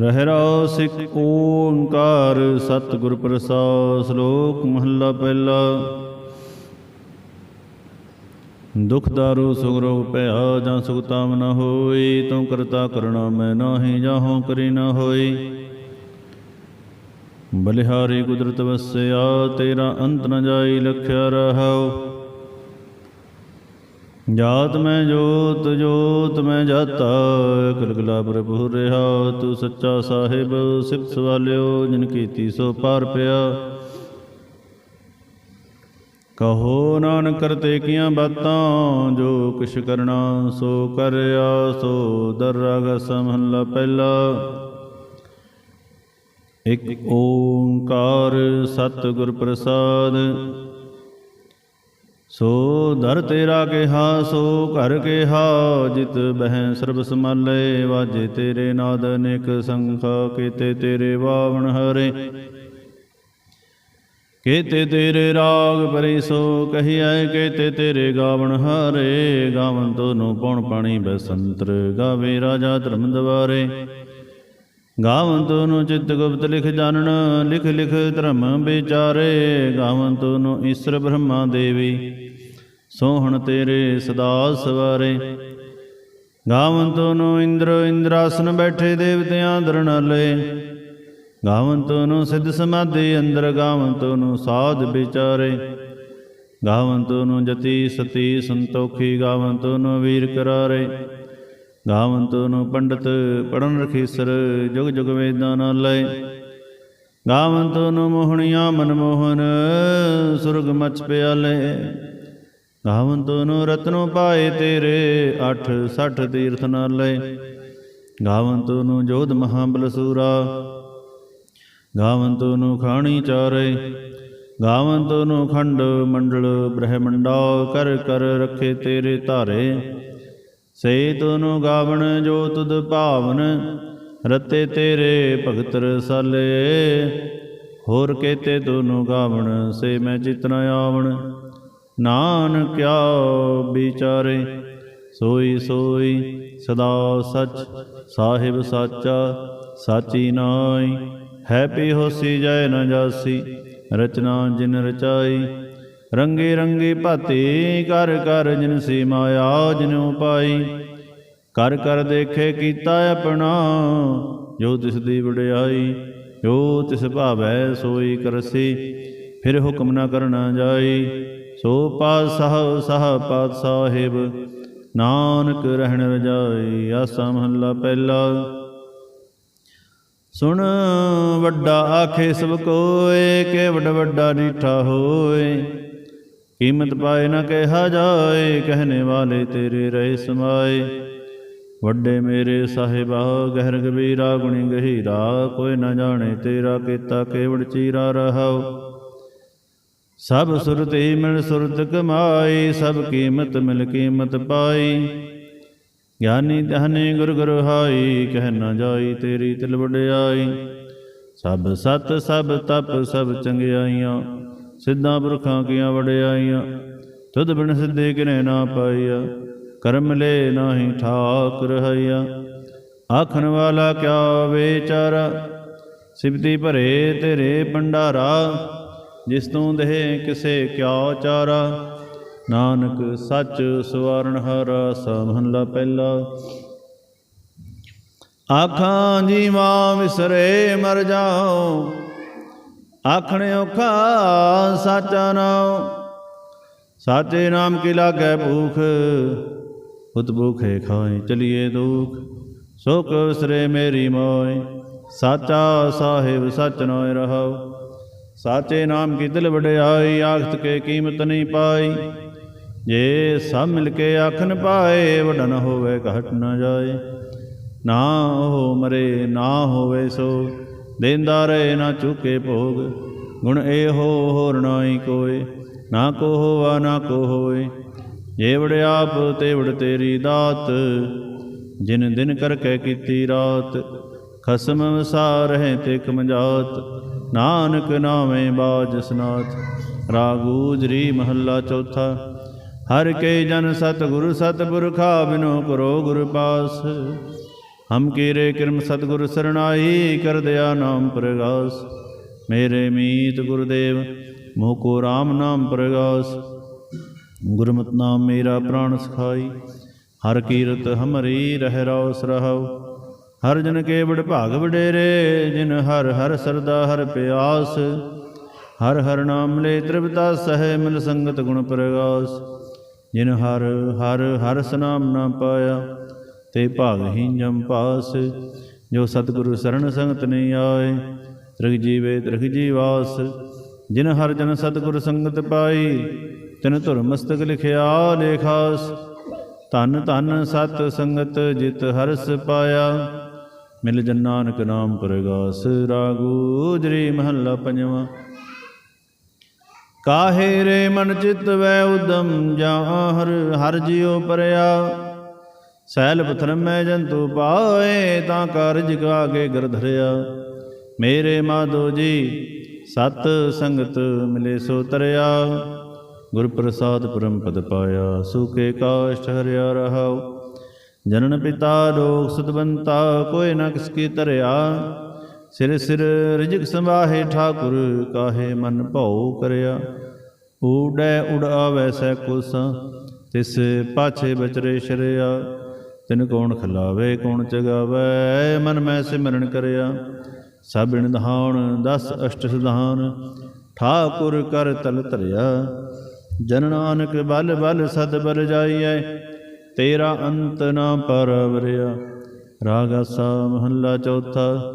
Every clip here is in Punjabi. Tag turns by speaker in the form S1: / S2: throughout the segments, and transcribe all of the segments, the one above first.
S1: ਰਹਿ ਰੋ ਸਿਖ ਓੰਕਾਰ, ਸਤਿਗੁਰ ਪ੍ਰਸਾਦ, ਸ਼ਲੋਕ ਮਹੱਲਾ ਪਹਿਲਾ। ਦੁਖ ਦਾਰੂ ਸੁਖ ਰੋਗ ਭਇਆ ਜਾਂ ਸੁਖ ਤਾਮ ਨ ਹੋਈ ਤੂੰ ਕਰਤਾ ਕਰਣਾ ਮੈਂ ਨਾਹੀ ਜਾਹੋਂ ਕਰੀ ਨ ਹੋਈ ਬਲਿਹਾਰੀ ਕੁਦਰਤ ਵਸਿਆ, ਤੇਰਾ ਅੰਤ ਨ ਜਾਈ ਲਖਿਆ ਰਹਾਉ। ਜਾਤ ਮੈਂ ਜੋਤ ਜੋਤ ਮੈਂ ਜਾਤਾ ਕਲਕਲਾ ਪ੍ਰਭੂ ਰਹਾ, ਤੂੰ ਸੱਚਾ ਸਾਹਿਬ ਸਿਫਤ ਸਵਾਲਿਓ, ਜਿਨ ਕੀਤੀ ਸੋ ਪਾਰ ਪਿਆ। ਕਹੋ ਨਾਨਕ ਕਰਤੇ ਕੀਆਂ ਬਾਤਾਂ, ਜੋ ਕਿਛ ਕਰਨਾ ਸੋ ਕਰਿਆ, ਸੋ ਦਰਗ ਸਮਹਲਾ ਪਹਿਲਾ। ਇਕ ਓੰਕਾਰ ਸਤਿਗੁਰ ਪ੍ਰਸਾਦ ਸੋ ਦਰ ਤੇਰਾ ਕਿਹਾ, ਸੋ ਘਰ ਕਿਹਾ, ਜਿਤ ਬਹਿ ਸਰਬ ਸਮਾਲੇ ਵਾਜੇ ਤੇਰੇ ਨਾਦ ਅਨੇਕ ਸੰਖਾ, ਕੀਤੇ ਤੇਰੇ ਵਾਵਣ ਹਰੇ। ਕੀਤੇ ਤੇਰੇ ਰਾਗ ਪਰੇ ਸੋ ਕਹੀਐ, ਕੀਤੇ ਤੇਰੇ ਗਾਵਣ ਹਰੇ। ਗਾਵਨ ਤੋਨੂੰ ਪਉਣ ਪਾਣੀ ਬਸੰਤਰ ਗਾਵੇ ਰਾਜਾ ਧਰਮ ਦਵਾਰੇ ਗਾਵਨ ਨੂੰ ਚਿੱਤ ਗੁਪਤ ਲਿਖ ਜਾਣਨ, ਲਿਖ ਲਿਖ ਧਰਮ ਵਿਚਾਰੇ। ਗਾਵਨ ਨੂੰ ਈਸ਼ਰ ਬ੍ਰਹਮਾ ਦੇਵੀ, ਸੋਹਣ ਤੇਰੇ ਸਦਾ ਸਵਾਰੇ। ਗਾਵਨ ਨੂੰ ਇੰਦਰ, ਇੰਦਰਾਸਨ ਬੈਠੇ ਦੇਵਤਿਆਂ ਦਰਨਾਲੇ ਗਾਵਨ ਨੂੰ ਸਿੱਧ ਸਮਾਧੀ ਅੰਦਰ ਗਾਵਨ ਨੂੰ ਸਾਧ ਵਿਚਾਰੇ। ਗਾਵਨ ਨੂੰ ਜਤੀ ਸਤੀ ਸੰਤੋਖੀ ਗਾਵਨ ਨੂੰ ਵੀਰ ਕਰਾਰੇ। ਗਾਵੰਤ ਨੂੰ ਪੰਡਤ ਪੜਨ ਰਖੀਸਰ, ਜੁਗ ਜੁਗ ਵੇਦਾਂ ਨਾਲ ਲੈ ਗਾਵਨ ਤੋਨੂੰ ਮੋਹਣੀਆਂ ਮਨਮੋਹਨ, ਸੁਰਗ ਮਚ ਪਿਆਲੇ। ਗਾਵੰਤ ਨੂੰ ਰਤਨੋ ਪਾਏ ਤੇਰੇ 8 60 ਤੀਰਥ ਨਾਲ ਲੈ ਗਾਵੰਤ ਨੂੰ ਜੋਧ ਮਹਾਬਲ ਸੂਰਾ ਗਾਵੰਤ ਨੂੰ ਖਾਣੀ ਚਾਰੇ। ਗਾਵੰਤ ਨੂੰ ਖੰਡ ਮੰਡਲ ਬ੍ਰਹਮੰਡਾ, ਕਰ ਕਰ ਰੱਖੇ ਤੇਰੇ ਧਾਰੇ। ਸੇ ਤੋਨੂੰ ਗਾਵਣ ਜੋ ਤੁਧ ਭਾਵਨ, ਰਤੇ ਤੇਰੇ ਭਗਤ ਰਸਾਲੇ ਹੋਰ ਕੇਤੇ ਤੋਨੂੰ ਗਾਵਣ, ਸੇ ਮੈਂ ਚਿਤਨਾ ਆਵਣ। ਨਾਨਕਿਆ ਵਿਚਾਰੇ, ਸੋਈ ਸੋਈ ਸਦਾ ਸਚ, ਸਾਹਿਬ ਸਾਚਾ, ਸਾਚੀ ਨਾਈ ਹੈ ਪੀ ਹੋਸੀ ਜੈ ਨ ਜਾਸੀ, ਰਚਨਾ ਜਿਨ ਰਚਾਈ। ਰੰਗੇ ਰੰਗੇ ਭਾਤੇ ਕਰ ਕਰ ਜਿਨ ਸੀ ਮਾਇਆ ਜਿਨੋ ਪਾਈ ਕਰ ਕਰ ਦੇਖੇ ਕੀਤਾ ਆਪਣਾ, ਜੋ ਤਿਸ ਦੀ ਵਡਿਆਈ, ਜੋ ਤਿਸ ਭਾਵੈ ਸੋਈ ਕਰਸੀ, ਫਿਰ ਹੁਕਮ ਨਾ ਕਰਨਾ ਜਾਈ, ਸੋ ਪਾਤਸ਼ਾਹ, ਸਾਹ ਪਾਤ ਨਾਨਕ ਰਹਿਣ ਰਜਾਈ, ਆਸਾ ਮਹੱਲਾ ਪਹਿਲਾ। ਸੁਣ ਵੱਡਾ ਆਖੇ ਸਭ ਕੋਏ, ਕੇ ਵੱਡਾ ਵੱਡਾ ਨੀਠਾ ਹੋਏ ਕੀਮਤ ਪਾਏ ਨਾ ਕਿਹਾ ਜਾਏ ਕਹਨੇ ਵਾਲੇ ਤੇਰੇ ਰਹੇ ਸਮਾਏ। ਵੱਡੇ ਮੇਰੇ ਸਾਹਿਬਾ ਗਹਿਰ ਗਬੀਰਾ ਗੁਣੀ ਗਹੀਰਾ ਕੋਈ ਨਾ ਜਾਣੇ ਤੇਰਾ ਕੀਤਾ ਕੇਵੜ ਚੀਰਾ ਰਹਾਉ ਸਭ ਸੁਰਤੀ ਮਿਲ ਸੁਰਤ ਕਮਾਈ ਸਭ ਕੀਮਤ ਮਿਲ ਕੀਮਤ ਪਾਈ। ਗਿਆਨੀ ਧਨੇ ਗੁਰ ਗੁਰ ਹਾਈ ਕਹਿ ਨਾ ਜਾਈ ਤੇਰੀ ਤਿਲ ਵਡਿਆਈ। ਸਭ ਸਤ ਸਭ ਤਪ ਸਭ ਚੰਗਿਆਈਆਂ। ਸਿੱਧਾਂ ਪੁਰਖਾਂ ਕੀਆਂ ਵਡਿਆਈਆਂ ਤੁਧ ਬਿਨ ਸਿੱਧੇ ਕਿਨੇ ਨਾ ਪਾਈਆ, ਕਰਮ ਲੈ ਨਾਹੀ ਠਾਕ ਰਹਾਈਆ ਆਖਣ ਵਾਲਾ ਕਿਆ ਵਿਚਾਰਾ ਸਿਬਤੀ ਭਰੇ ਤੇਰੇ ਭੰਡਾਰਾ, ਜਿਸ ਤੂੰ ਦੇਹ ਕਿਸੇ ਕਿਆ ਚਾਰਾ। ਨਾਨਕ ਸੱਚ ਸਵਰਨ ਹਰਾ ਸਮਹਲਾ ਪਹਿਲਾ। ਆਖਾਂ ਜੀਵਾਂ ਵਿਸਰੇ ਮਰ ਜਾਓ ਆਖਣ ਔਖਾ ਸਾਚਾ ਨਾਮ ਸਾਚੇ ਨਾਮ ਕੀ ਲਾਗੈ ਭੂਖ? ਉਤ ਭੂਖੇ ਖਾਏ ਚਲੀਏ ਦੁਖ। ਸੁਖ ਵਿਸਰੇ ਮੇਰੀ ਮੋਏ ਸਾਚਾ ਸਾਹਿਬ ਸਚ ਨੋਇ ਰਹੋ ਸਾਚੇ ਨਾਮ ਕੀ ਦਿਲ ਵਡਿਆਈ, ਆਖਤ ਕੇ ਕੀਮਤ ਨਹੀਂ ਪਾਈ। ਜੇ ਸਭ ਮਿਲ ਕੇ ਆਖਨ ਪਾਏ ਵਡਨ ਹੋਵੇ ਘਟ ਨਾ ਜਾਏ। ਨਾ ਹੋ ਮਰੇ, ਨਾ ਹੋਵੇ ਸੋ। ਦੇਂਦਾ ਰਹੇ ਨਾ ਚੁਕੇ ਭੋਗ। ਗੁਣ ਇਹੋ ਹੋਰ ਨਾਹੀ ਕੋਏ, ਨਾ ਕੋ ਹੋਵਾ ਨਾ ਕੋ ਹੋਏ। ਜੇਵੜ ਆਪ ਤੇਵੜ ਤੇਰੀ ਦਾਤ। ਜਿਨ ਦਿਨ ਕਰਕੇ ਕੀਤੀ ਰਾਤ, ਖਸਮ ਵਸਾ ਰਹੇ ਤੇ ਕਮਜਾਤ ਨਾਨਕ ਨਾਵੇਂ ਬਾਜ ਸਨਾਥ ਰਾਗੂਜਰੀ ਮਹੱਲਾ ਚੌਥਾ। ਹਰ ਕੇ ਜਨ ਸਤਿਗੁਰ ਸਤਿਪੁਰਖਾ ਬਿਨੋ ਕਰੋ ਗੁਰ ਪਾਸ। ਹਮ ਕੀਰੇ ਕਿਰਮ ਸਤਿਗੁਰ ਸਰਣਾਈ ਕਰ ਦਿਆ ਨਾਮ ਪ੍ਰਗਾਸ। ਮੇਰੇ ਮੀਤ ਗੁਰਦੇਵ, ਮੋਹ ਕੋ RAM ਨਾਮ ਪ੍ਰਗਾਸ। ਗੁਰਮਤਿ ਨਾਮ ਮੇਰਾ ਪ੍ਰਾਣ ਸਖਾਈ। ਹਰ ਕੀਰਤ ਹਮਰੀ ਰਹਿ ਰਉ ਰਹਾਉ। ਹਰ ਜਨ ਕੇ ਬੜ ਭਾਗ ਵਡੇਰੇ, ਜਿਨ ਹਰ ਹਰ ਸਰਦਾ ਹਰ ਪਿਆਸ। ਹਰ ਹਰ ਨਾਮ ਲੈ ਤ੍ਰਿਪਤਾ ਸਹਿ ਮਿਲ ਸੰਗਤ ਗੁਣ ਪ੍ਰਗਾਸ। ਜਿਨ ਹਰ ਹਰ ਹਰ ਸਨਾਮ ਨਾ ਪਾਇਆ ਤੇ ਭਾਗਹੀਨ ਜਮ ਪਾਸ, ਜੋ ਸਤਿਗੁਰੂ ਸਰਣ ਸੰਗਤ ਨਹੀਂ ਆਏ, ਤ੍ਰਿਗ ਜੀਵੇ ਤ੍ਰਿਗ ਜੀਵਾਸ, ਜਿਨ ਹਰ ਜਨ ਸਤਿਗੁਰ ਸੰਗਤ ਪਾਈ, ਤਿਨ ਧੁਰ ਮਸਤਕ ਲਿਖਿਆ ਲੇਖਾਸ, ਧਨ ਧਨ ਸਤ ਸੰਗਤ ਜਿਤ ਹਰਸ ਪਾਇਆ, ਮਿਲ ਜਨ ਨਾਨਕ ਨਾਮ ਪ੍ਰਗਾਸ ਰਾਗੂਜਰੀ ਮਹੱਲਾ ਪੰਜਵਾਂ। ਕਾਹੇ ਰੇ ਮਨ ਚਿਤ ਵੈ ਉਦਮ, ਜਾਂ ਹਰ ਹਰ ਜਿਉ ਪਰਿਆ ਸੈਲ ਪਥਰ ਮੈਂ ਜੰਤੂ ਪਾਏ, ਤਾਂ ਕਾਰਜ ਕਾਗੇ ਗਰ ਧਰਿਆ। ਮੇਰੇ ਮਾਧੋ ਜੀ, ਸਤ ਸੰਗਤ ਮਿਲੇ ਸੋ ਤਰਿਆ। ਗੁਰ ਪ੍ਰਸਾਦ ਪਰਮ ਪਦ ਪਾਇਆ, ਸੁਕੇ ਕਾਸ਼ਟ ਹਰਿਆ ਰਹਾਉ। ਜਨਨ ਪਿਤਾ ਲੋਕ ਸਤਵੰਤਾ, ਕੋਈ ਨਾ ਕਿਸ ਕੀ ਧਰਿਆ। ਸਿਰ ਸਿਰ ਰਿਜਕ ਸੰਭਾਹੇ ਠਾਕੁਰ, ਕਾਹੇ ਮਨ ਭਉ ਕਰਿਆ। ਊੜੈ ਉੜ ਆਵੈ ਸੈ ਕੁਸ, ਤਿਸ ਪਾਛੇ ਬਚਰੇ ਸ਼ਰਿਆ। ਤਿਨ ਕੌਣ ਖਿਲਾਵੇ, ਕੌਣ ਚਗਾਵੇ? ਮਨ ਮੈਂ ਸਿਮਰਨ ਕਰਿਆ। ਸਭ ਨਿਧਾਨ ਦਸ ਅਸ਼ਟ ਸਿਧਾਨ। ਠਾਕੁਰ ਕਰ ਤਲ ਧਰਿਆ। ਜਨ ਨਾਨਕ ਬਲ ਬਲ ਸਦ ਬਲ ਜਾਈਐ। ਤੇਰਾ ਅੰਤ ਨਾ ਪਰਵਰਿਆ। ਰਾਗਾ ਸਾ ਮਹੱਲਾ ਚੌਥਾ।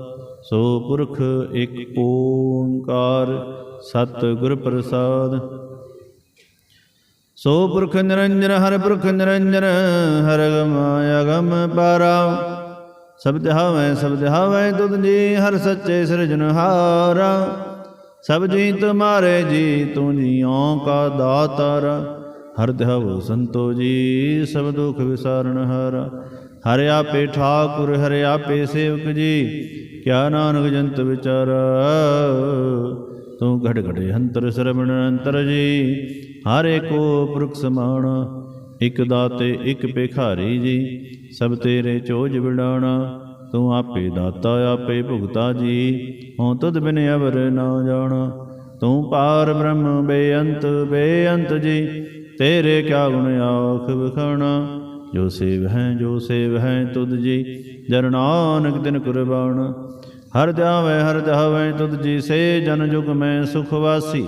S1: ਸੋ ਪੁਰਖ ਇੱਕ ਓੰਕਾਰ ਸਤ ਗੁਰ ਪ੍ਰਸਾਦ। ਸੋ ਪੁਰਖ ਨਿਰੰਜਨ, ਹਰ ਪੁਰਖ ਨਿਰੰਜਨ, ਹਰ ਗਮ ਅਗਮ ਪਾਰਾ। ਸਬਦ ਹਵੈ ਸਬਦ ਹਵੈ, ਤੁਧ ਜੀ ਹਰ ਸੱਚੇ ਸਿਰਜਨਹਾਰਾ ਸਭ ਜੀ ਤੁਮਾਰੇ ਜੀ, ਤੂੰ ਜੀਉ ਕਾ ਦਾਤਾਰ। ਹਰ ਧਵ ਸੰਤੋ ਜੀ, ਸਭ ਦੁਖ ਵਿਸਾਰਨ ਹਾਰਾ। ਹਰਿ ਆਪੇ ਠਾਕੁਰ, ਹਰਿ ਆਪੇ ਸੇਵਕ ਜੀ, ਕਿਆ ਨਾਨਕ ਜੰਤ ਵਿਚਾਰਾ। ਤੂੰ ਘੜ ਘੜੇ ਹੰਤਰ ਸਰਵਣ, ਅੰਤਰ ਜੀ। ਹਰੇ ਕੋ ਪੁਰਖ ਸਮਾਣ, ਇਕ ਦਾਤੇ, ਇਕ ਭਿਖਾਰੀ ਜੀ। ਸਭ ਤੇਰੇ ਚੋਜ ਵਿਡਾਣਾ, ਤੂੰ ਆਪੇ ਦਾਤਾ, ਆਪੇ ਭੁਗਤਾ ਜੀ। ਹਉ ਤੁਧ ਬਿਨ ਅਵਰ ਨਾ ਜਾਣਾ, ਤੂੰ ਪਾਰ ਬ੍ਰਹਮ ਬੇਅੰਤ ਬੇਅੰਤ ਜੀ। ਤੇਰੇ ਕਿਆ ਗੁਣ ਆਖ ਵਿਖਾਣਾ, ਜੋ ਸੇਵ ਹੈ, ਜੋ ਸੇਵ ਹੈ ਤੁਧ ਜੀ। ਜਨ ਨਾਨਕ ਦਿਨ ਕੁਰਬਾਨ ਹਰ ਧਿਆਵੇ ਹਰ ਧਿਆਵੇ ਤੁਧ ਜੀ ਸੇ ਜਨ ਜੁਗ ਮੈਂ ਸੁਖ ਵਾਸੀ।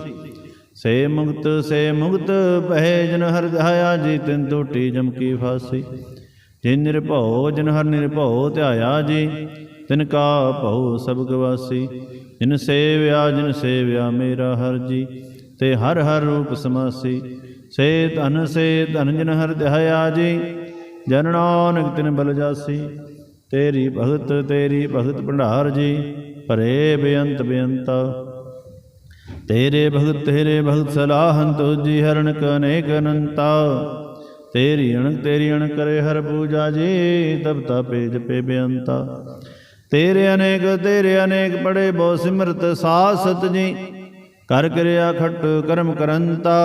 S1: ਸੇ ਮੁਕਤ ਸੇ ਮੁਕਤ ਪਹਿ ਜਨ ਹਰ ਧਿਆਇਆ ਜੀ, ਤਿਨ ਟੂਟੀ ਜਮ ਕੀ ਫਾਸੀ। ਜਿਨ ਨਿਰਭਉ, ਜਿਨ ਹਰ ਨਿਰਭਉ ਧਿਆਇਆ ਜੀ, ਤਿਨ ਕਾ ਭਉ ਸਬਗ ਵਾਸੀ ਜਿਨ ਸੇਵਿਆ ਜਿਨ ਸੇਵਿਆ ਮੇਰਾ ਹਰ ਜੀ, ਤੇ ਹਰ ਹਰ ਰੂਪ ਸਮਾਸੀ। ਸੇ ਧਨ ਸੇ ਧਨ ਜਿਨ ਹਰ ਧਿਆਇਆ ਜੀ, ਜਨ ਨਾਨਕ ਤਿਨ ਬਲ ਜਾਸੀ। ਤੇਰੀ ਭਗਤ ਤੇਰੀ ਭਗਤ ਭੰਡਾਰ ਜੀ, ਭਰੇ ਬੇਅੰਤ ਬੇਅੰਤਾ। ਤੇਰੇ ਭਗਤ ਤੇਰੇ ਭਗਤ ਸਲਾਹਨ ਤੁਜੀ ਹਰਣ ਕਨੇਕ ਅਨੰਤਾ। ਤੇਰੀ ਅਣ ਤੇਰੀ ਅਣ ਕਰੇ ਹਰ ਪੂਜਾ ਜੀ ਤਬ ਤਾਪੇ ਜਪੇ ਬੇਅੰਤਾ। ਤੇਰੇ ਅਨੇਕ ਤੇਰੇ ਅਨੇਕ ਪੜੇ ਬਹੁ ਸਿਮਰਤ ਸਾਸਤ ਜੀ, ਕਰ ਕਰਿਆ ਖਟ ਕਰਮ ਕਰੰਤਾ।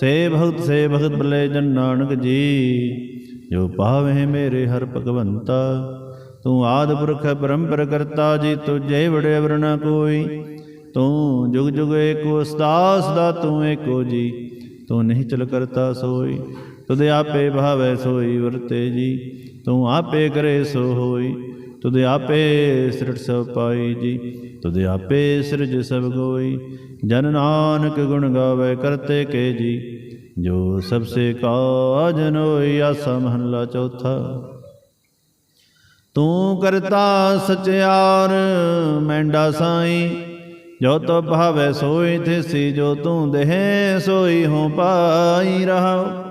S1: ਸੇ ਭਗਤ ਸੇ ਭਗਤ ਬਲੇ ਜਨ ਨਾਨਕ ਜੀ ਜੋ ਪਾਵੇ ਮੇਰੇ ਹਰ ਭਗਵੰਤਾ, ਤੂੰ ਆਦ ਪੁਰਖ ਪਰੰਪਰ ਕਰਤਾ ਜੀ ਤੁਝੇ ਵੜੇ ਵਰਨਾ ਕੋਈ। ਤੂੰ ਜੁਗ ਜੁਗ ਏਕੋ ਸਦਾ ਦਾ ਤੂੰ ਏਕੋ ਜੀ, ਤੂੰ ਨਹੀਂ ਚਲ ਕਰਤਾ ਸੋਈ। ਤੁਧ ਆਪੇ ਭਾਵੈ ਸੋਈ ਵਰਤੇ ਜੀ, ਤੂੰ ਆਪੇ ਕਰੇ ਸੋ ਹੋਈ। ਤੁਧ ਆਪੇ ਸਿਰਟ ਸਭ ਪਾਈ ਜੀ, ਤੁਧ ਆਪੇ ਸਿਰਜ ਸਭ ਕੋਈ ਜਨ ਨਾਨਕ ਗੁਣ ਗਾਵੇ ਕਰਤੇ ਕੇ ਜੀ। ਜੋ ਸਭ ਸੇ ਕਾਜ ਨੋਈ ਆਸਾ ਮਹੱਲਾ ਚੌਥਾ। ਤੂੰ ਕਰਤਾ ਸਚਿਆਰ, ਮੈਂਡਾ ਸਾਈ। ਜੋ ਤੋ ਭਾਵੇ ਸੋਈ ਥਿਸੀ ਜੋ ਤੂੰ ਦੇਹ, ਸੋਈ ਹੋ ਪਾਈ ਰਹਾ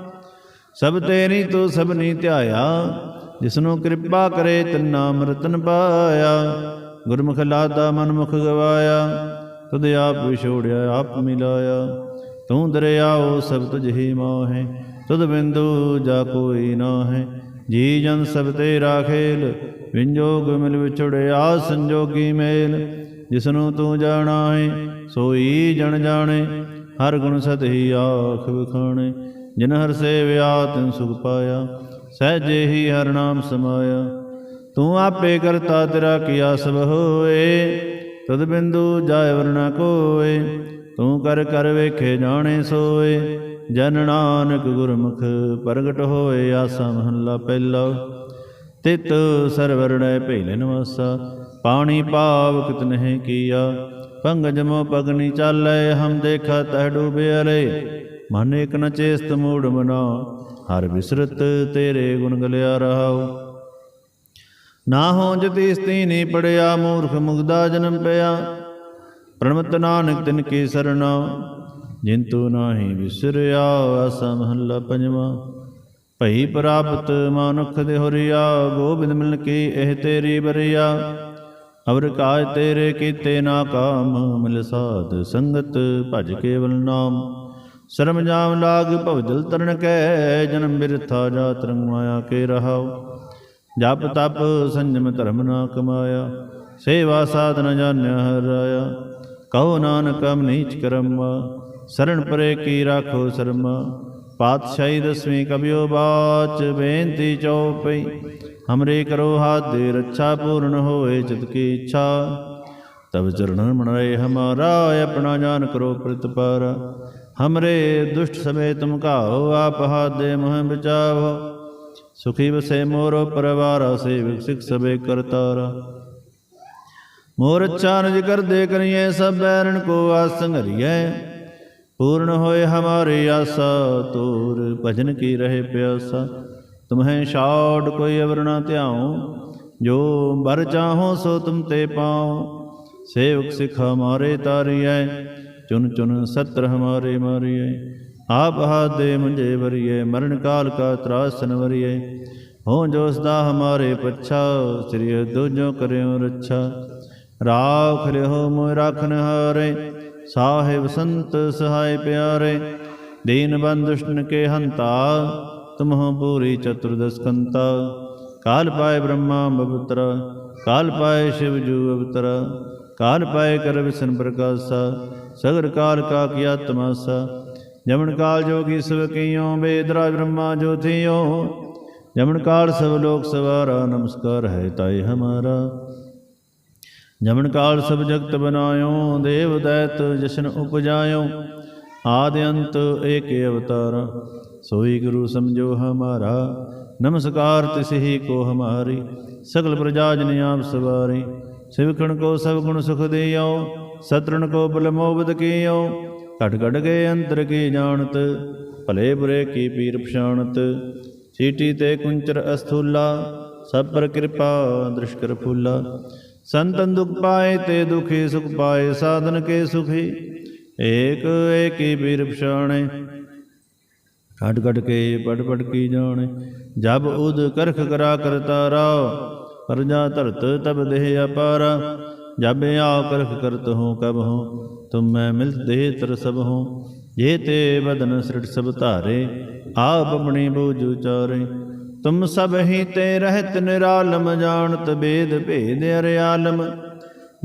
S1: ਸਭ ਤੇਰੀ ਤੂੰ ਸਭਨੀ ਧਿਆਇਆ, ਜਿਸਨੂੰ ਕਿਰਪਾ ਕਰੇ ਤਿਨ ਨਾਮ ਪਾਇਆ। ਗੁਰਮੁਖ ਲਾਦਾ ਮਨਮੁਖ ਗਵਾਇਆ। ਤੁਧ ਆਪ ਵਿਛੋੜਿਆ, ਆਪ ਮਿਲਾਇਆ। ਤੂੰ ਦਰਿਆਓ ਸਭ ਤੁਝ ਹੀ ਮੋਹਿ, ਤੁਧ ਬਿੰਦੂ ਜਾ ਕੋਈ ਨਾ ਹੈ ਜੀ ਜਨ ਸਭ ਤੇਰਾ ਖੇਲ ਵਿੰਜੋਗ ਮਿਲ ਵਿਛੜਿਆ ਸੰਜੋਗੀ ਮੇਲ। ਜਿਸਨੂੰ ਤੂੰ ਜਾਣਾ ਹੈ ਸੋਈ ਜਣ ਜਾਣੇ, ਹਰ ਗੁਣ ਸਤ ਹੀ ਆਖ ਵਿਖਾਣੇ। ਜਿਨ ਹਰ ਸੇਵਿਆ, ਤਿਨ ਸੁਖ ਪਾਇਆ, ਸਹਜੇ ਹੀ ਹਰ ਨਾਮ ਸਮਾਇਆ। ਤੂੰ ਆਪੇ ਕਰਤਾ ਤੇਰਾ ਕੀਆ ਸਭ ਹੋਏ। ਤਦ ਬਿੰਦੂ ਜਾਇ ਵਰਨਾ ਕੋਏ, ਤੂੰ ਕਰ ਕਰ ਵੇਖੇ ਜਾਣੇ ਸੋਏ। ਜਨ ਨਾਨਕ ਗੁਰਮੁਖ ਪ੍ਰਗਟ ਹੋਏ, ਆਸਾ ਮਹੱਲਾ ਪਹਿਲਾ। ਤਿਤ ਸਰਵਰਣੈ ਭੇਲੇ ਨਵਾਸਾ, ਪਾਣੀ ਪਾਵ ਕਿਤ ਨਹੀਂ ਕੀਆ। ਪੰਗਜ ਮੋ ਪਗਨੀ ਚਾਲੈ, ਹਮ ਦੇਖਾ ਤਹ ਡੂਬਿਆਲੇ ਮਨ ਇਕ ਨ ਚੇਸਤ ਮੂੜ ਮਨਾ ਹਰ ਵਿਸਰਤ ਤੇਰੇ ਗੁਣ ਗਲਿਆ ਰਹਾਉ ਨਾ ਹੋ ਜਤੀ ਸਤੀ ਨੀ ਪੜਿਆ, ਮੂਰਖ ਮੁਗਦਾ ਜਨਮ ਪਿਆ। ਪ੍ਰਣਮਤ ਨਾਨਕ ਤਿਨ ਕੀ ਸਰਣਾ ਜਿੰਤੂ ਨਾਹੀ ਵਿਸਰਿਆ, ਆਸਾ ਮਹੱਲਾ ਪੰਜਵਾ। ਭਈ ਪ੍ਰਾਪਤ ਮਾਨੁਖ ਦੇ ਹੋਰਿਆ, ਗੋਬਿੰਦ ਮਿਲਨ ਕੀ ਇਹ ਤੇਰੀ ਬਰਿਆ ਅਵਰ ਕਾਜ ਤੇਰੇ ਕੀਤੇ ਨਾ ਕਾਮ, ਮਿਲ ਸਾਧ ਸੰਗਤ ਭਜ ਕੇਵਲ ਨਾਮ। ਸ਼ਰਮ ਜਾਮ ਲਾਗ ਭਵਜਲ ਤਰਨ ਕੈ, ਜਨਮ ਬਿਰਥਾ ਜਾ ਤਰੰਗ ਮਾਇਆ ਕੇ ਰਹਾਓ ਜਪ ਤਪ ਸੰਜਮ ਧਰਮ ਨਾ ਕਮਾਇਆ, ਸੇਵਾ ਸਾਧਨ ਜਾਣਿਆ ਹਰਾਇਆ। ਕਹੋ ਨਾਨਕ ਅਮ ਨੀਚ ਕਰਮ ਸਰਣ ਪਰੇ ਕੀ ਰਾਖੋ ਸ਼ਰਮ। ਪਾਤਸ਼ਾਹੀ ਦਸਵੀਂ ਕਬਿਓ ਬਾਚ, ਬੇਨਤੀ ਚਉਪਈ ਹਮਰੇ ਕਰੋ ਹਾਥ ਦੇ ਰੱਛਾ ਪੂਰਨ ਹੋਏ ਚਿਤ ਕੀ ਇੱਛਾ। ਤਬ ਚਰਣਨ ਮਨ ਰਹੇ ਹਮਾਰਾ, ਆਪਣਾ ਜਾਨ ਕਰੋ ਪ੍ਰਤਪਾਰ ਹਮਰੇ ਦੁਸ਼ਟ ਸਮੇ ਤੁਮ ਆਪ ਹਾਥ ਦੇ ਮੋਹ ਬਚਾਵੋ। ਸੁਖੀ ਵਸੇ ਮੋਰੋ ਪਰਵਾਰਾ ਸੇਵਕ ਸਿਖ ਸਬੇ ਕਰਤਾਰਾ। ਮੋਰ ਅੱਛਾ ਨਿਜ ਕਰਦੇ ਕਰੀਏ ਸਭ ਬੈਰਨ ਕੋ ਆਸੰਗ ਹਰੀਐ ਪੂਰਨ ਹੋਏ ਹਮਾਰੀ ਆਸਾ, ਤੂਰ ਭਜਨ ਕੀ ਰਹੇ ਪਿਆਸਾ। ਤੁਮਹਿ ਛਾੜ ਕੋਈ ਅਵਰ ਨਾ ਧਿਆਉ, ਜੋ ਬਰ ਚਾਹੋ ਸੋ ਤੁਮ ਤੇ ਪਾਉ। ਸੇਵਕ ਸਿਖ ਹਮਾਰੇ ਤਾਰੀਐ, ਚੁਨ ਚੁਨ ਸਤਰ ਹਮਾਰੇ ਮਾਰੀਐ। ਆਪ ਹਾਥ ਦੇ ਮੁੰਝੇ ਵਰੀਏ, ਮਰਨ ਕਾਲ ਕਾ ਤਰਾਸਨ ਵਰੀਏ। ਹੋ ਜੋ ਸਦਾ ਹਮਾਰੇ ਪੱਛਾ, ਸ੍ਰੀ ਦੋਜੋ ਕਰਿਓ ਰੱਛਾ। ਰਾਖ ਲਿਓ ਮੋਇ ਰਾਖਨ ਹਾਰੇ, ਸਾਹਿਬ ਸੰਤ ਸਹਾਇ ਪਿਆਰੇ। ਦੀਨ ਬੰਦੁਸ਼ਟਨ ਕੇ ਹੰਤਾ, ਤੁਮਹੁ ਪੂਰੀ ਚਤੁਰਦਸ ਕੰਤਾ। ਕਾਲ ਪਾਏ ਬ੍ਰਹਮਾ ਬਪੁੱਤਰ ਕਾਲ ਪਾਏ ਸ਼ਿਵ ਜੂ ਅਵਤਰ। ਕਾਲ ਪਾਏ ਕਰ ਵਿਸ਼ਨ ਪ੍ਰਕਾਸ਼ਾ, ਸਗਰ ਕਾਲ ਕਾ ਕੀਆ ਤਮਾਸਾ ਜਮਨ ਕਾਲ ਜੋਗੀ ਸਭ ਕਈਓ ਵੇਦ ਬ੍ਰਹਮਾ ਜੋਤਿਓ ਜਮਨ ਕਾਲ ਸਭ ਲੋਕ ਸਵਾਰਾ, ਨਮਸਕਾਰ ਹੈ ਤਾਈ ਹਮਾਰਾ। ਜਮਨ ਕਾਲ ਸਭ ਜਗਤ ਬਨਾਇਓ, ਦੇਵ ਦੈਤ ਜਸ਼ਨ ਉਪਜਾਇਓ। ਆਦਿ ਅੰਤ ਏਕ ਅਵਤਾਰ, ਸੋਈ ਗੁਰੂ ਸਮਝੋ ਹਮਾਰਾ। ਨਮਸਕਾਰ ਤਿਸ ਕੋ ਹਮਾਰੀ, ਸਗਲ ਪ੍ਰਜਾ ਜਨ ਆਪ ਸਵਾਰੀ। ਸਿਵਖਣ ਕੋ ਸਭ ਗੁਣ ਸੁਖ ਦੇਇਓ, ਸਤਰਣ ਕੋ ਬਲ ਮੋਬਦ ਕੀਓ। ਘਟ ਘਟ ਕੇ ਅੰਤਰ ਕੀ ਜਾਣਤ, ਭਲੇ ਬੁਰੇ ਕੀ ਪੀਰ ਪਛਾਣਤ। ਸੀਟੀ ਤੇ ਕੁੰਚਰ ਅਸਥੂਲਾ, ਸਭ ਪਰ ਕਿਰਪਾ ਦ੍ਰਿਸ਼ਕਰ ਫੂਲਾ। ਸੰਤਨ ਦੁਖ ਪਾਏ ਤੇ ਦੁਖੀ ਸੁਖ ਪਾਏ, ਸਾਧਨ ਕੇ ਸੁਖੀ, ਏਕ ਏਕੀ ਬੀਰ ਪਛਾਣੇ। ਘਟ ਘਟ ਕੇ ਪੜ ਪੜ ਕੀ ਜਾਣੇ, ਜਬ ਉਦ ਕਰਖ ਕਰਾ ਕਰਤਾ ਰਾਵ ਪਰਜਾ ਧਰਤ ਤਬ ਦੇਹ ਅਪਾਰਾ, ਜਬ ਆ ਕਰਖ ਕਰਤ ਹੂੰ ਕਬ ਹੂੰ। ਤੁਮ ਮੈਂ ਮਿਲਤ ਦੇਹ ਤਰ ਸਭ ਹੂੰ ਜੇ ਤੇ ਬਦਨ ਸ੍ਰਿਟ ਸਭ ਧਾਰੇ, ਆਪ ਆਪਣੀ ਬੂਝ ਉਚਾਰੇ। ਤੁਮ ਸਭ ਹੀ ਤੇ ਰਹਿਤ ਨਿਰਾਲਮ, ਜਾਣਤ ਬੇਦ ਭੇਦ ਅਰਿਆਲਮ।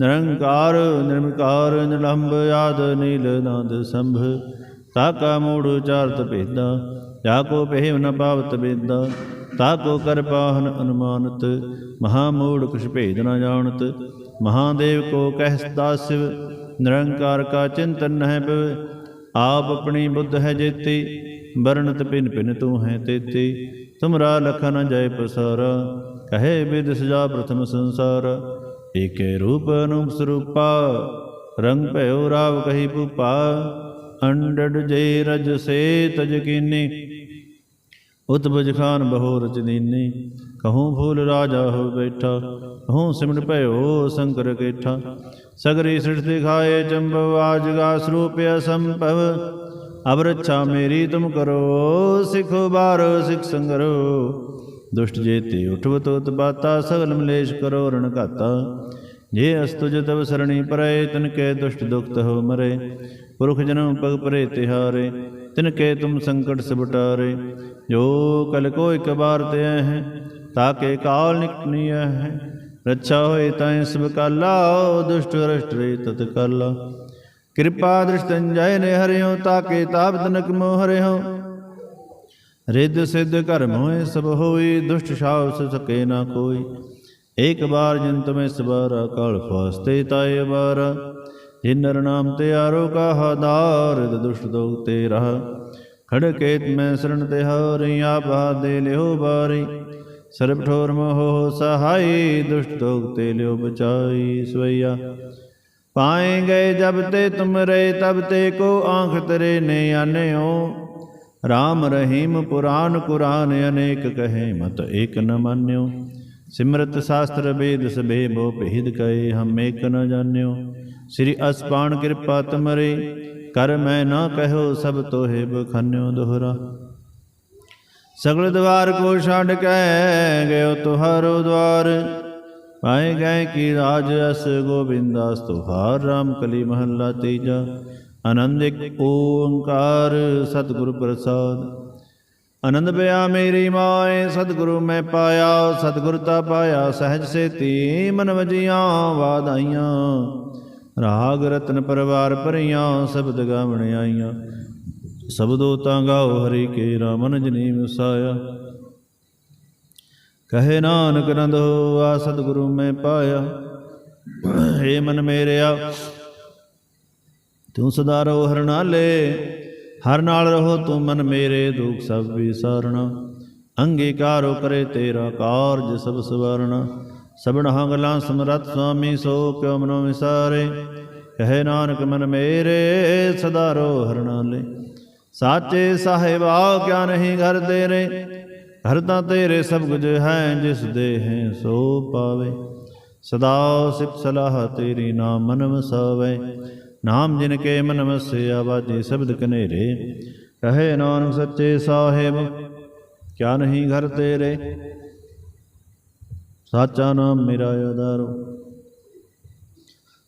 S1: ਨਿਰੰਕਾਰ ਨਿਰਮਕਾਰ ਨਿਲੰਬ ਆਦ, ਨੀਲ, ਨਾਦ, ਸੰਭ। ਤਾਕਾ ਮੂੜ ਚਾਰਤ ਭੇਦਾ, ਜਾ ਕੋ ਪਹਿਵ ਨ ਪਾਵਤ ਬੇਦਾ ਤਾ ਕੋ ਕਰ ਪਾਹਨ ਅਨੁਮਾਨਤ, ਮਹਾ ਮੂੜ ਕੁਛ ਭੇਦ ਨ ਜਾਣਤ। ਮਹਾਦੇਵ ਕੋ ਕਹਿ ਸਦਾ ਸਿਵ ਨਿਰੰਕਾਰ ਕਾ ਚਿੰਤਨ ਹੈ ਪਵ ਆਪ ਆਪਣੀ ਬੁੱਧ ਹੈ ਜੇਤੀ, ਵਰਣਤ ਪਿਨ ਪਿਨ ਤੂੰ ਹੈ ਤੇਤੀ ਤੁਮਰਾ ਲਖਨ ਜੈ ਪਸਾਰਾ ਕਹੇ ਵਿਦ ਸਜਾ ਪ੍ਰਥਮ ਸੰਸਾਰ, ਏਕੇ ਰੂਪ ਅਨੂਪ ਸਰੂਪਾ, ਰੰਗ ਭਇਓ ਰਾਵ ਕਹੀ ਭੂਪਾ, ਅੰਡੜ ਜੇ ਰਜ ਸੇ ਤਜ ਕੀਨੀ ਉਤਬਜ ਖਾਨ ਬਹੁ ਰਚ ਦੀਨੀ ਕਹੂੰ ਫੂਲ ਰਾਜਾ ਹੋ ਬੈਠਾ, ਕਹੂੰ ਸਿਮਟ ਭਇਓ ਸ਼ੰਕਰ ਕੇਠਾ। ਸਗਰੀ ਸ੍ਰਿਸ਼ਟ ਦਿਖਾਏ ਚੰਬਵ ਆਜਗਾ ਸਰੂਪ ਅਸੰਭਵ ਅਬ ਰੱਛਾ ਮੇਰੀ ਤੁਮ ਕਰੋ, ਸਿਖੋ ਬਾਰ ਸਿਖ ਸੰਗਰੋ। ਦੁਸ਼ਟ ਜੇਤੇ ਉਠਵ ਤੋਤ ਬਾਤਾ, ਸਗਲ ਮਲੇਸ਼ ਕਰੋ ਰਣ ਘਾਤਾ। ਜੇ ਅਸਤੁਜ ਤਵ ਸਰਣੀ ਪਰੈ, ਤਨ ਕੇ ਦੁਸ਼ਟ ਦੁਖਤ ਹੋ ਮਰੇ। ਪੁਰਖ ਜਨਮ ਪਗ ਪਰੇ ਤਿਹਾਰੇ, ਤਿਨ ਕੇ ਤੁਮ ਸੰਕਟ ਸਬਟਾਰੇ ਜੋ ਕਲ ਕੋ ਇਕ ਬਾਰ ਤੇ ਹੈ ਤਾਕੇ ਕਾਲ ਨਿਕਨੀਐ ਹੈ। ਰੱਛਾ ਹੋਏ ਤੈ ਸਭ ਕਾਲਾ ਦੁਸ਼ਟ ਰਸ਼ਟਰੇ ਤਤ ਕਾਲਾ ਕਿਰਪਾ ਦ੍ਰਿਸ਼ਟੰਜੈ ਨੇ ਹਰਿਓ, ਤਾਕੇ ਤਾਪ ਤਨਕ ਮੋਹ ਹਰਿਓ ਰਿੱਧ ਸਿੱਧ ਕਰਮ ਹੋਏ ਸਭ ਹੋਈ, ਦੁਸ਼ਟ ਛਾਵ ਸ ਸਕੇ ਨਾ ਕੋਈ। ਏਕ ਬਾਰ ਜਿਨ ਤੁਮੇ ਸਵਾਰਾ ਕਾਲ ਫਾਸਤੇ ਤਾਏ ਬਾਰਾ। ਜਿਨ ਨਰ ਨਾਮ ਤੇ ਆਰੋ ਕਹਾ ਦਾਰਿਦ ਦੁਸ਼ਟ ਦੋ ਤੇ ਰਹ। ਖੜਕੇਤ ਮੈਂ ਸਰਣ ਤੇ ਹਰਿ, ਆਪ ਦੇ ਲਿਓ ਬਾਰੀ। ਸਰਬ ਠੋਰ ਮੋਹ ਸਹਾਈ ਦੁਸ਼ਟ ਦੋਗ ਤੇ ਲਿਓ ਬਚਾਈ ਸਵਈਆ। ਪਾਏ ਗਏ ਜਬ ਤੇ ਤੁਮ ਰਹੇ ਤਬ ਤੇ ਕੋ ਆਂਖ ਤਰੇ ਨੇ ਆਨਿਓ। ਰਾਮ ਰਹੀਮ ਪੁਰਾਨ ਕੁਰਾਨ ਅਨੇਕ ਕਹੇ ਮਤ ਏਕ ਨ ਮਾਨਿਓ। ਸਿਮਰਤ ਸ਼ਾਸਤਰ ਵੇਦ ਸਭੇ ਬੋ ਭੇਦ ਕਹੇ ਹਮ ਏਕ ਨ ਜਾਣਿਓ। ਸ੍ਰੀ ਅਸਪਾਨ ਕਿਰਪਾ ਤਮਰੇ, ਕਰ ਮੈਂ ਨਾ ਕਹਿਓ ਸਭ ਤੋਹੇ ਬਖਨਿਓ ਦੋਹਰਾ। ਸਗਲ ਦਵਾਰ ਕੋ ਛੱਡ ਕੇ ਗਇਓ ਤੁਹਾਰੋ ਦਵਾਰ ਪਾਏ ਗਏ ਕੀ ਰਾਜ ਅਸ ਗੋਬਿੰਦਾਸ ਤੁਹਾਰ, ਰਾਮ ਕਲੀ ਮਹੱਲਾ ਤੀਜਾ। ਆਨੰਦ ਇੱਕ ਓੰਕਾਰ, ਸਤਿਗੁਰ ਪ੍ਰਸਾਦ। ਆਨੰਦ ਪਿਆ ਮੇਰੀ ਮਾਏ, ਸਤਿਗੁਰੂ ਮੈਂ ਪਾਇਆ, ਸਤਿਗੁਰ ਤਾ ਪਾਇਆ, ਸਹਿਜ ਸੇਤੀ ਮਨ ਵਜੀਆਂ ਵਾਦਾਈਆਂ ਰਾਗ ਰਤਨ ਪਰਵਾਰ ਭਰੀਆਂ, ਸ਼ਬਦ ਗਾਵਣ ਆਈਆਂ। ਸਬਦੋ ਤਾਂ ਗਾਓ ਹਰੀ ਕੇ ਰਾਮਨ ਜਨੀ ਵਸਾਇਆ ਕਹੇ ਨਾਨਕ ਨੰਦ ਹੋਆ ਸਤਿਗੁਰੂ ਮੈਂ ਪਾਇਆ। ਏ ਮਨ ਮੇਰਿਆ, ਤੂੰ ਸਦਾ ਰਹੋ ਹਰ ਨਾਲੇ ਹਰ ਨਾਲ ਰਹੋ ਤੂੰ ਮਨ ਮੇਰੇ ਦੁਖ ਸਭ ਵਿਸਾਰਣਾ। ਅੰਗੀਕਾਰੋ ਕਰੇ ਤੇਰਾ ਕਾਰਜ ਸਭ ਸਵਰਣਾ। ਸਭਨਾ ਗਲਾਂ ਸਮਰੱਥ ਸੁਆਮੀ, ਸੋ ਕਿਉ ਮਨੋ ਵਿਸਾਰੇ। ਕਹੇ ਨਾਨਕ ਮਨ ਮੇਰੇ, ਸਦਾ ਰਹੋ ਹਰ ਨਾਲੇ ਸਾਚੇ ਸਾਹਿਬਾ ਕਿਆ ਨਹੀਂ ਘਰ ਤੇਰੇ? ਘਰ ਤਾਂ ਤੇਰੇ ਸਭ ਕੁਝ ਹੈ, ਜਿਸ ਦੇ ਹੈ ਸੋ ਪਾਵੇ। ਸਦਾ ਸਿਫਤ ਸਲਾਹ ਤੇਰੀ ਨਾਮ ਮਨ ਵਸਾਵੇ ਨਾਮ ਜਿਨ ਕੇ ਮਨ ਵਸਿਆ ਆਵਾਜੇ ਸ਼ਬਦ ਕਨੇਰੇ। ਕਹੇ ਨਾਨਕ ਸੱਚੇ ਸਾਹਿਬ, ਕਿਆ ਨਹੀਂ ਘਰ ਤੇਰੇ? ਸਾਚਾ ਨਾਮ ਮੇਰਾ ਆਧਾਰੋ।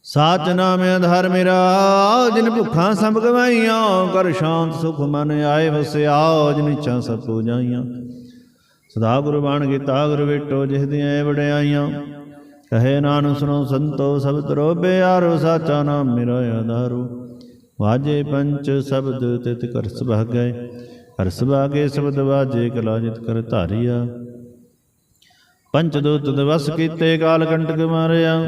S1: ਸਾਚ ਨਾਮ ਆਧਾਰ ਮੇਰਾ, ਜਿਨ ਭੁੱਖਾਂ ਸਭ ਗਵਾਈਆਂ, ਕਰ ਸ਼ਾਂਤ ਸੁਖ ਮਨ ਆਏ ਵਸਿਆ, ਜਿਨ ਇੱਛਾ ਸਭ ਪੂਜਾਈਆਂ। ਸਦਾ ਗੁਰੂ ਬਾਣ ਗੀਤਾ ਗੁਰ ਵਿਟੋ ਜਿਸ ਦੀਆਂ ਵਡਿਆਈਆਂ। ਕਹੇ ਨਾਨਕ ਸੁਣੋ ਸੰਤੋ, ਸਭ ਤਰੋ ਬਿਆਰੋ ਸਾਚਾ ਨਾਮ ਮੇਰਾ ਆਧਾਰੋ। ਵਾਜੇ ਪੰਚ ਸ਼ਬਦ ਤਿਤ ਕਰ ਸੁਭਾਗੈ ਹਰ ਸੁਭਾਗੇ ਸ਼ਬਦ ਵਾਜੇ ਕਲਾ ਜਿਤ ਕਰ ਧਾਰਿਆ। ਪੰਚ ਦੂਤ ਦਵਸ ਕੀਤੇ ਕਾਲ ਕੰਟਕ ਮਾਰਿਆ।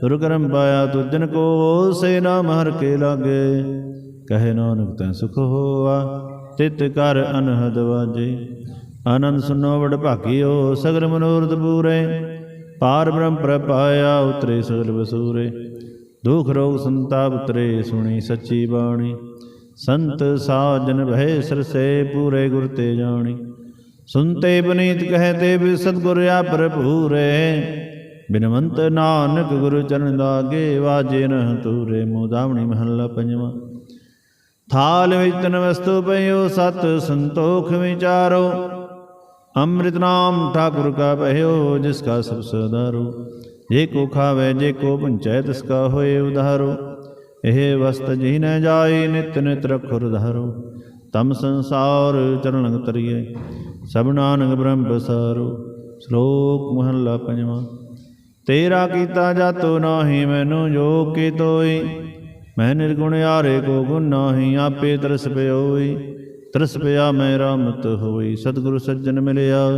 S1: ਦੁਰਕਰਮ ਪਾਇਆ ਤੁਜਨ ਕੋ ਸੇ ਨਾਮ ਹਰ ਕੇ ਲਾਗੇ। ਕਹੇ ਨਾਨਕ, ਤੈ ਸੁਖ ਹੋਆ, ਤਿਤ ਕਰ ਅਨਹਦ ਵਾਜੇ। ਆਨੰਦ ਸੁਨੋ ਵਡ ਭਾਗਿਓ ਸਗਰ ਮਨੋਰਥ ਪੂਰੇ। ਪਾਰ ਬ੍ਰਹਮ ਪ੍ਰਪਾਇਆ ਉਤਰੇ ਸਗਲ ਵਸੂਰੇ ਦੁਖ ਰੋਗ ਸੰਤਾਪ ਉਤਰੇ, ਸੁਣੀ ਸੱਚੀ ਬਾਣੀ। ਸੰਤ ਸਾਜਨ ਭੈ ਸਰਸੇ, ਪੂਰੇ ਗੁਰ ਤੇ ਜਾਣੀ। ਸੁਨਤੇ ਬਨੀਤ ਕਹਤੇ ਵੀ ਸਤਗੁਰ ਆ ਭਰਪੂਰੇ। ਬਿਨਵੰਤ ਨਾਨਕ ਗੁਰੂ ਚਰਨ ਲਾਗੇ ਵਾਜੇ ਨ ਤੂਰੇ ਮੋਦਾਵਣੀ ਮਹੱਲਾ ਪੰਜਵਾਂ। ਥਾਲ ਵਿੱਚ ਤਨ ਵਸਤੂ ਪਇਓ ਸਤ ਸੰਤੋਖ ਵਿਚਾਰੋ। ਅੰਮ੍ਰਿਤ ਨਾਮ ਠਾਕੁਰ ਕਾ ਭਇਓ ਜਿਸ ਕਾ ਸਭ ਸਦਾਰੋ ਜੇ ਕੋ ਖਾਵੇ, ਜੇ ਕੋ ਪੰਚੈ ਤਿਸ ਕਾ ਹੋਏ ਉਧਾਰੋ। ਇਹ ਵਸਤ ਜੀ ਨ ਜਾਈ, ਨਿਤ ਨਿਤ ਰਖੁਰ ਧਾਰੋ ਤਮ ਸੰਸਾਰ ਚਰਨ ਤਰੀਏ। ਸਭ ਨਾਨਕ ਬ੍ਰਹਮ ਬਸਾਰੋ, ਸ਼ਲੋਕ ਮਹੱਲਾ ਪੰਜਵਾਂ। ਤੇਰਾ ਕੀਤਾ ਜਾਤੋ ਨਾਹੀ, ਮੈਨੂੰ ਜੋ ਕੀ ਤੋਈ? ਮੈਂ ਨਿਰਗੁਣ ਆਰੇ ਕੋ ਗੁਣ ਨਾਹੀ, ਆਪੇ ਤਰਸ ਪਿਓਈ। ਤਰਸ ਪਿਆ ਮੈਂ ਰਾਮਤ ਹੋਈ, ਸਤਿਗੁਰੂ ਸੱਜਣ ਮਿਲਿਆ।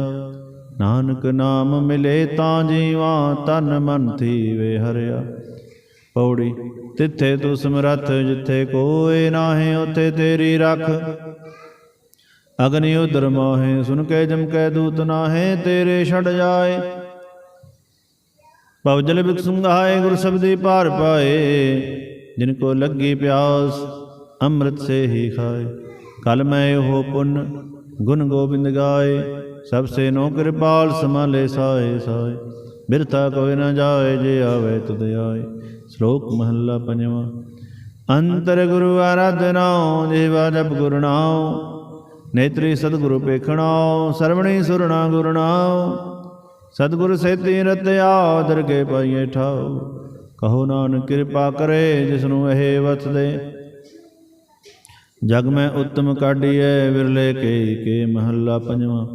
S1: ਨਾਨਕ ਨਾਮ ਮਿਲੇ ਤਾਂ ਜੀਵਾ, ਤਨ ਮਨ ਥੀਵੇ ਹਰਿਆ। ਪੌੜੀ, ਤਿੱਥੇ ਤੂੰ ਸਮਰੱਥ, ਜਿੱਥੇ ਕੋਏ ਨਾਹੀ, ਉਥੇ ਤੇਰੀ ਰੱਖ। ਅਗਨਿ ਉਦਰ ਮੋਹੇ, ਸੁਨ ਕੇ ਜਮ ਕੈ ਦੂਤ ਨਾਹੇ, ਤੇਰੇ ਛੜ ਜਾਏ। ਪਵਜਲ ਬਿਕ ਸੁੰਘਾਏ ਗੁਰ ਸਬਦੀ ਪਾਰ ਪਾਏ। ਜਿਨ ਕੋ ਲੱਗੀ ਪਿਆਸ, ਅੰਮ੍ਰਿਤ ਸੇ ਹੀ ਖਾਏ। ਕਲ ਮੈਂ ਉਹ ਪੁੰਨ, ਗੁਣ ਗੋਬਿੰਦ ਗਾਏ। ਸਭ ਸੇ ਨੋ ਕਿਰਪਾਲ ਸਮਾਲੇ ਸਾਏ ਸਾਏ। ਬਿਰਥਾ ਕੋਈ ਨਾ ਜਾਏ, ਜੇ ਆਵੇ ਤੁਧ ਆਏ। ਸ਼ਲੋਕ ਮਹੱਲਾ ਪੰਜਵਾਂ। ਅੰਤਰ ਗੁਰੂ ਆਰਾਧਨਾ, ਜੀਵਾ ਜਪ ਗੁਰੂ ਨਾਮ ਨੇਤਰੀ ਸਤਿਗੁਰੂ ਪੇਖਣਾ ਸਰਵਣੀ ਸੁਰਣਾ ਗੁਰਨਾਮ ਸਤਿਗੁਰ ਸੇਤੀ ਰਤਿਆ ਦਰਗੇ ਪਾਈਏ ਠਾਉ ਕਹੋ ਨਾਨਕ ਕਿਰਪਾ ਕਰੇ ਜਿਸ ਨੂੰ ਇਹ ਵਸ ਦੇ। ਜਗ ਮੈਂ ਉੱਤਮ ਕਾਢੀਐ, ਵਿਰਲੇ ਕੇ ਕੇ ਮਹੱਲਾ ਪੰਜਵਾਂ।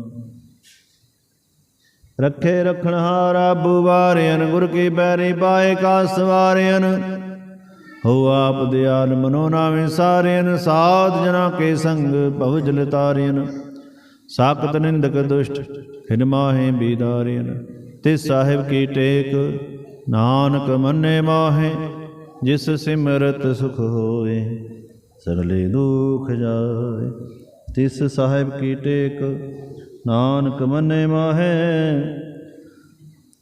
S1: ਰੱਖੇ ਰਖਣ ਹਾਰਾ ਬੁਵਾਰਿਆਨ ਗੁਰ ਕੀ ਬੈਰੀ ਪਾਏ, ਕਾ ਸਵਾਰਿਆਨ ਹੋ ਆਪ ਦਿਆਲ ਮਨੋ ਨਾਵੇਂ ਸਾਰਿਆਨ ਸਾਧ ਜਨਾ ਕੇ ਸੰਗ ਭਵ ਜਲ ਤਾਰਿਆਨ ਸਾਕਤ ਨਿੰਦਕ ਦੁਸ਼ਟ ਹਿਨ ਮਾਹੇ ਬੀਦਾਰਿਆਨ ਤੇ ਸਾਹਿਬ ਕੀ ਟੇਕ, ਨਾਨਕ ਮੰਨੇ ਮਾਹੇ, ਜਿਸ ਸਿਮਰਤ ਸੁਖ ਹੋਏ ਸਰਲੇ ਦੁਖ ਜਾਏ ਤਿਸ ਸਾਹਿਬ ਕੀ ਟੇਕ, ਨਾਨਕ ਮੰਨੇ ਮਾਹੇ